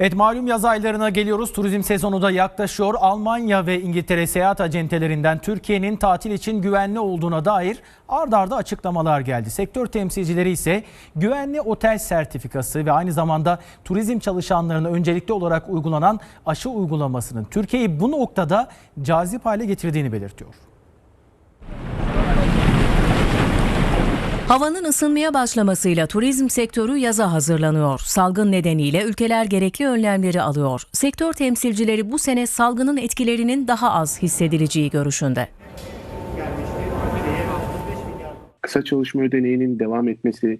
Evet malum yaz aylarına geliyoruz. Turizm sezonu da yaklaşıyor. Almanya ve İngiltere seyahat acentelerinden Türkiye'nin tatil için güvenli olduğuna dair ard arda açıklamalar geldi. Sektör temsilcileri ise güvenli otel sertifikası ve aynı zamanda turizm çalışanlarına öncelikli olarak uygulanan aşı uygulamasının Türkiye'yi bu noktada cazip hale getirdiğini belirtiyor. Havanın ısınmaya başlamasıyla turizm sektörü yaza hazırlanıyor. Salgın nedeniyle ülkeler gerekli önlemleri alıyor. Sektör temsilcileri bu sene salgının etkilerinin daha az hissedileceği görüşünde. kısa çalışma ödeneğinin devam etmesi,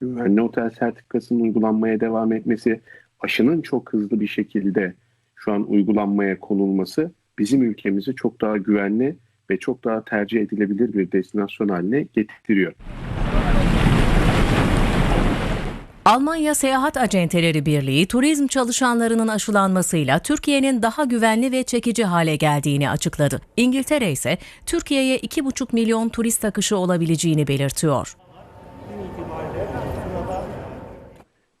güvenli otel sertifikasının uygulanmaya devam etmesi, aşının çok hızlı bir şekilde şu an uygulanmaya konulması bizim ülkemizi çok daha güvenli ve çok daha tercih edilebilir bir destinasyon haline getiriyor. Almanya Seyahat Acenteleri Birliği turizm çalışanlarının aşılanmasıyla Türkiye'nin daha güvenli ve çekici hale geldiğini açıkladı. İngiltere ise Türkiye'ye 2,5 milyon turist akışı olabileceğini belirtiyor.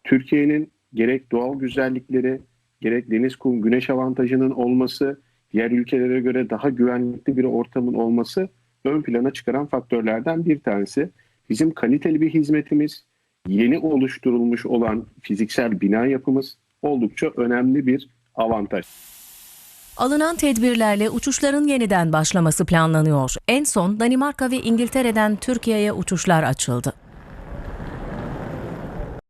Türkiye'nin gerek doğal güzellikleri, gerek deniz, kum, güneş avantajının olması, diğer ülkelere göre daha güvenlikli bir ortamın olması ön plana çıkaran faktörlerden bir tanesi. Bizim kaliteli bir hizmetimiz, yeni oluşturulmuş olan fiziksel bina yapımız oldukça önemli bir avantaj. Alınan tedbirlerle uçuşların yeniden başlaması planlanıyor. En son Danimarka ve İngiltere'den Türkiye'ye uçuşlar açıldı.